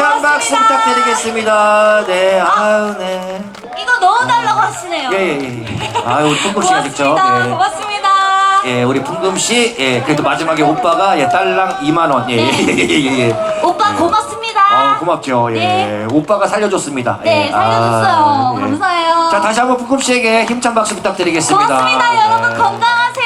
힘찬 박수 부탁드리겠습니다. 네, 아, 아유, 네. 이거 넣어달라고 하시네요. 예, 예, 예. 아유, 우리 풍금 씨가 직접. 고맙습니다. 예. 고맙습니다. 예, 우리 풍금 씨, 예, 그래도 마지막에 오빠가 예, 딸랑 2만 원. 예, 네. 예, 예, 예, 예. 예. 오빠 예. 고맙습니다. 어, 고맙죠. 예. 네. 오빠가 살려줬습니다. 네, 예. 아, 살려줬어요. 아, 예. 감사해요. 자, 다시 한번 풍금 씨에게 힘찬 박수 부탁드리겠습니다. 고맙습니다. 네. 여러분 건강하세요.